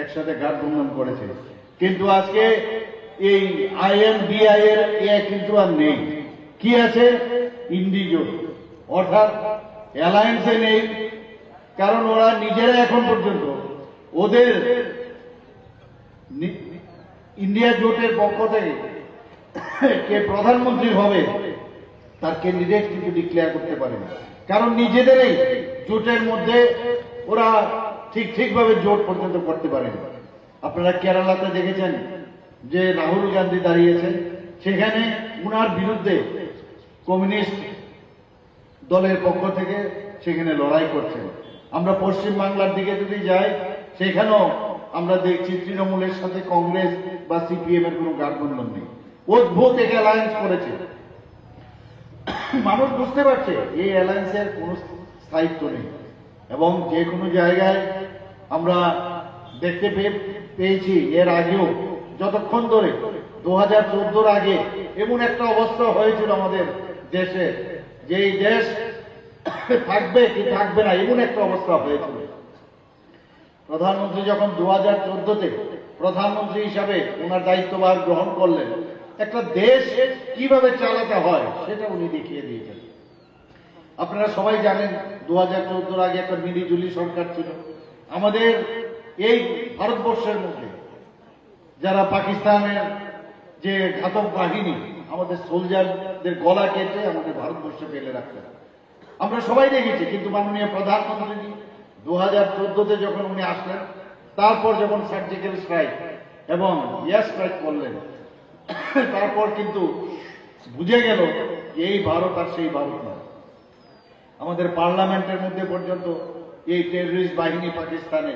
একসাথে গাঠবন্ধন করেছে। কিন্তু আজকে এই আইএম বিআই এর কিন্তু আর নেই। কি আছে? ইন্ডিজো অর্থাৎ অ্যালায়েন্সে নেই, কারণ ওরা নিজেরা এখন পর্যন্ত ওদের ইন্ডিয়া জোটের পক্ষ থেকে কে প্রধানমন্ত্রী হবে, তার ক্যান্ডিডেট কিন্তু ডিক্লেয়ার করতে পারে কারণ নিজেদেরই জোটের মধ্যে ওরা ঠিক ঠিকভাবে জোট পর্যন্ত করতে পারেনি। আপনারা কেরালাতে দেখেছেন যে রাহুল গান্ধী দাঁড়িয়েছেন সেখানে উনার বিরুদ্ধে কমিউনিস্ট দলের পক্ষ থেকে সেখানে লড়াই করছেন। আমরা পশ্চিম বাংলার দিকে যদি যাই, সেখানেও আমরা দেখছি তৃণমূলের সাথে কংগ্রেস বা সিপিএম এর কোনো গাঠবন্ধন নেই। অদ্ভুত এক অ্যালায়েন্স করেছে। মানুষ বুঝতে পারছে, এই অ্যালায়েন্সের কোনো স্থায়িত্ব নেই। এবং যে কোনো জায়গায় আমরা দেখতে পেয়ে- পেয়েছি এর আগেও যতক্ষণ ধরে দু হাজার আগে এমন একটা অবস্থা হয়েছিল আমাদের দেশে যে এই দেশ থাকবে কি থাকবে না এমন একটা অবস্থা হয়েছিল। প্রধানমন্ত্রী যখন দু হাজার চোদ্দতে প্রধানমন্ত্রী হিসাবে ওনার দায়িত্বভার গ্রহণ করলেন, একটা দেশ কীভাবে চালাতে হয় সেটা উনি দেখিয়ে দিয়েছেন। আপনারা সবাই জানেন দু হাজার চোদ্দোর আগে একটা মিলিজুলি সরকার ছিল। আমাদের এই ভারতবর্ষের মধ্যে যারা পাকিস্তানের যে ঘাতক বাহিনী, আমাদের সোলজারদের গলা কেটে আমাদের ভারতবর্ষে ফেলে রাখতেন আমরা সবাই দেখেছি, কিন্তু মাননীয় প্রধানমন্ত্রী দু হাজার চোদ্দতে যখন উনি আসলেন, তারপর যখন সার্জিক্যাল স্ট্রাইক এবং ইয়ার স্ট্রাইক করলেন, তারপর কিন্তু বুঝে গেল এই ভারত আর সেই ভারত নয়। আমাদের পার্লামেন্টের মধ্যে পর্যন্ত এই টেররিস্ট বাহিনী পাকিস্তানে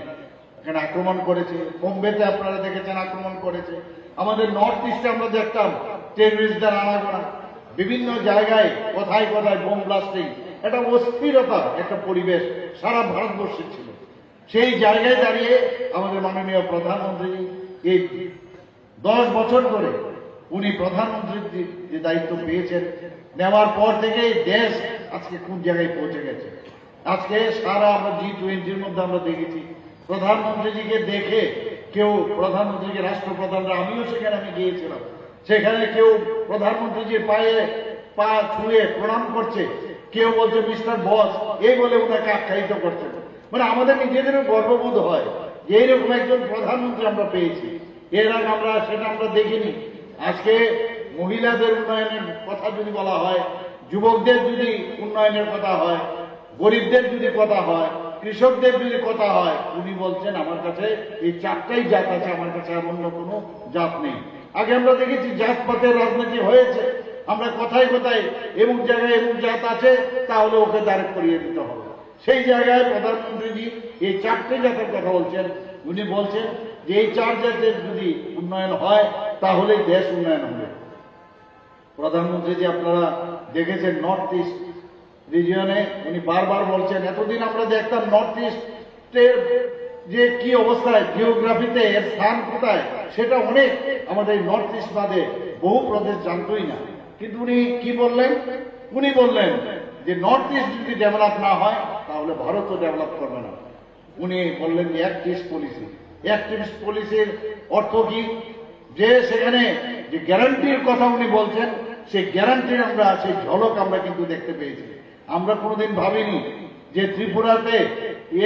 এখানে আক্রমণ করেছে। বোম্বেতে আপনারা দেখেছেন আক্রমণ করেছে। আমাদের নর্থ ইস্টে আমরা দেখতাম টেররিস্টদের আনাগোনা। বিভিন্ন জায়গায় কোথায় কোথায় বোম ব্লাস্টিং একটা অস্থিরতা, একটা পরিবেশ সারা ভারতবর্ষে ছিল। সেই জায়গায় দাঁড়িয়ে আমাদের মাননীয় প্রধানমন্ত্রী এই দশ বছর ধরে উনি প্রধানমন্ত্রীর যে- দায়িত্ব পেয়েছেন, নেওয়ার পর থেকে দেশ আজকে কোন জায়গায় পৌঁছে গেছে। আজকে সারা আমরা জি টোয়েন্টির মধ্যে আমরা দেখেছি, প্রধানমন্ত্রীজিকে দেখে কেউ প্রধানমন্ত্রীকে রাষ্ট্রপ্রধানরা, আমিও সেখানে আমি গিয়েছিলাম। সেখানে কেউ প্রধানমন্ত্রীজির পায়ে পা ছুঁয়ে প্রণাম করছে, কেউ বলছে, মিস্টার বস, এই বলে ওনাকে আখ্যায়িত করছে মানে আমাদের নিজেদেরও গর্ববোধ হয় যে এইরকম একজন প্রধানমন্ত্রী আমরা পেয়েছি। এর আগে আমরা, সেটা আমরা দেখিনি। আজকে মহিলাদের উন্নয়নের কথা যদি বলা হয়, যুবকদের যদি উন্নয়নের কথা হয়, গরিবদের যদি কথা হয়, কৃষকদের যদি কথা হয়, উনি বলছেন, আমার কাছে এই চারটাই জাত আছে, আমার কাছে আর অন্য কোনো জাত নেই। আগে আমরা দেখেছি জাত জাতপাতের রাজনীতি হয়েছে। আমরা কথায় কথায় এমুক জায়গায় এমুক জাত আছে, তাহলে ওকে দাঁড় করিয়ে দিতে হবে। সেই জায়গায় প্রধানমন্ত্রীজি এই চারটে জাতের কথা বলছেন। উনি বলছেন যে এই চার জাতের যদি উন্নয়ন হয়, তাহলেই দেশ উন্নয়ন হবে। প্রধানমন্ত্রী যে আপনারা দেখেছেন নর্থ ইস্ট রিজিয়নে উনি বারবার বলছেন, এতদিন আমরা দেখতাম নর্থ ইস্টের যে কি অবস্থায় জিওগ্রাফিতে এর স্থান কোথায়, সেটা অনেক। আমাদের নর্থ ইস্ট বাদে বহু প্রদেশ জানতোই না। কিন্তু উনি কি বললেন? উনি বললেন যে নর্থ ইস্ট যদি ডেভেলপ না হয়, তাহলে ভারতও ডেভেলপ করবে না। উনি বললেন যে অ্যাক্টিস্ট পলিসি। অ্যাক্টিভিস্ট পলিসির অর্থ কি? যে সেখানে যে গ্যারান্টির কথা উনি বলছেন, সেই গ্যারান্টির আমরা, সেই ঝলক আমরা কিন্তু দেখতে পেয়েছি। আমরা কোনোদিন ভাবিনি যে ত্রিপুরাতে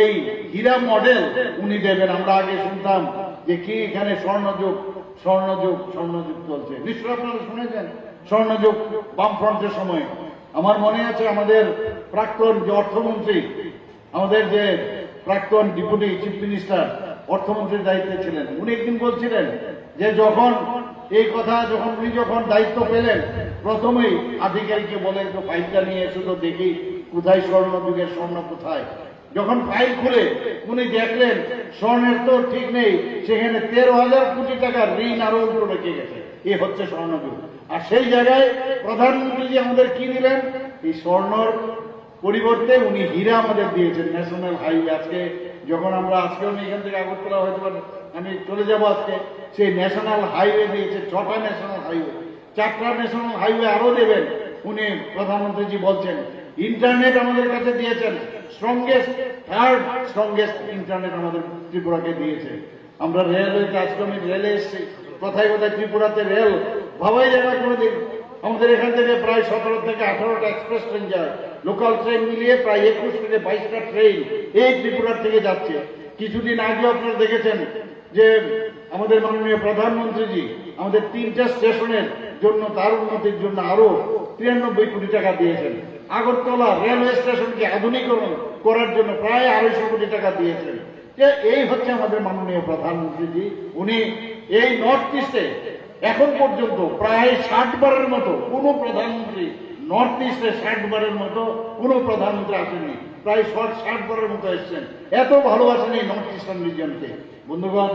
এই হীরা মডেল উনি দেবেন। আমরা আগে শুনতাম যে কি এখানে স্বর্ণযুগ স্বর্ণযুগ স্বর্ণযুগ চলছে। নিশ্চয় আপনারা শুনেছেন স্বর্ণযুগ বামফ্রন্টের সময়। আমার মনে আছে আমাদের প্রাক্তন যে অর্থমন্ত্রী, আমাদের যে প্রাক্তন ডেপুটি চিফ মিনিস্টার, অর্থমন্ত্রীর দায়িত্বে ছিলেন। উনি একদিন বলছিলেন যে যখন এই কথা, যখন উনি যখন দায়িত্ব পেলেন, প্রথমেই আধিকারিককে বলেন তো ফাইলটা নিয়ে এসে তো দেখি কোথায় স্বর্ণ যুগের স্বর্ণ কোথায়। যখন ফাইল খুলে, উনি দেখলেন স্বর্ণের তো ঠিক নেই, সেখানে তেরো হাজার কোটি টাকার ঋণ আরও উপরে রেখে গেছে। এ হচ্ছে স্বর্ণযুগ। আর সেই জায়গায় প্রধানমন্ত্রী যে আমাদের কি দিলেন? এই স্বর্ণর পরিবর্তে উনি হীরা আমাদের দিয়েছেন ন্যাশনাল হাইওয়ে আজকে। যখন আমরা আজকে আমি এখান থেকে আগরতলা হয়তো আমি চলে যাব আজকে, সেই ন্যাশনাল হাইওয়ে দিয়েছে, ছটা ন্যাশনাল হাইওয়ে চারটা ন্যাশনাল হাইওয়ে আরও দেবেন, উনি প্রধানমন্ত্রীজি বলছেন। ইন্টারনেট আমাদের কাছে দিয়েছেন স্ট্রংগেস্ট থার্ড স্ট্রংগেস্ট ইন্টারনেট আমাদের ত্রিপুরাকে দিয়েছে। আমরা রেলওয়ে কাজকর্মে রেলে এসেছি, কোথায় কোথায় ত্রিপুরাতে রেল ভাবাই না কোনোদিন। আমাদের এখান থেকে প্রায় সতেরো থেকে আঠারোটা এক্সপ্রেস ট্রেন যায়। লোকাল ট্রেন মিলিয়ে প্রায় একুশ থেকে বাইশটা ট্রেন এই ত্রিপুরার থেকে যাচ্ছে। কিছুদিন আগে আপনারা দেখেছেন যে আমাদের মাননীয় প্রধানমন্ত্রীজি আমাদের তিনটা স্টেশনের জন্য তার উন্নতির জন্য আরও তিরানব্বই কোটি টাকা দিয়েছেন। আগরতলা রেলওয়ে স্টেশনকে আধুনিকরণ করার জন্য প্রায় আড়াইশো কোটি টাকা দিয়েছেন। এই হচ্ছে আমাদের মাননীয় প্রধানমন্ত্রীজি। উনি এই নর্থ ইস্টে এখন পর্যন্ত প্রায় ষাট বারের মতো কোন প্রধানমন্ত্রী নর্থ ইস্টে ষাট বারের মতো কোন প্রধানমন্ত্রী আসেনি প্রায় ষাট ষাট বারের মতো এসছেন। এত ভালোবাসেন এই নর্থ ইস্টার্ন রিজিয়নকে বন্ধুগণ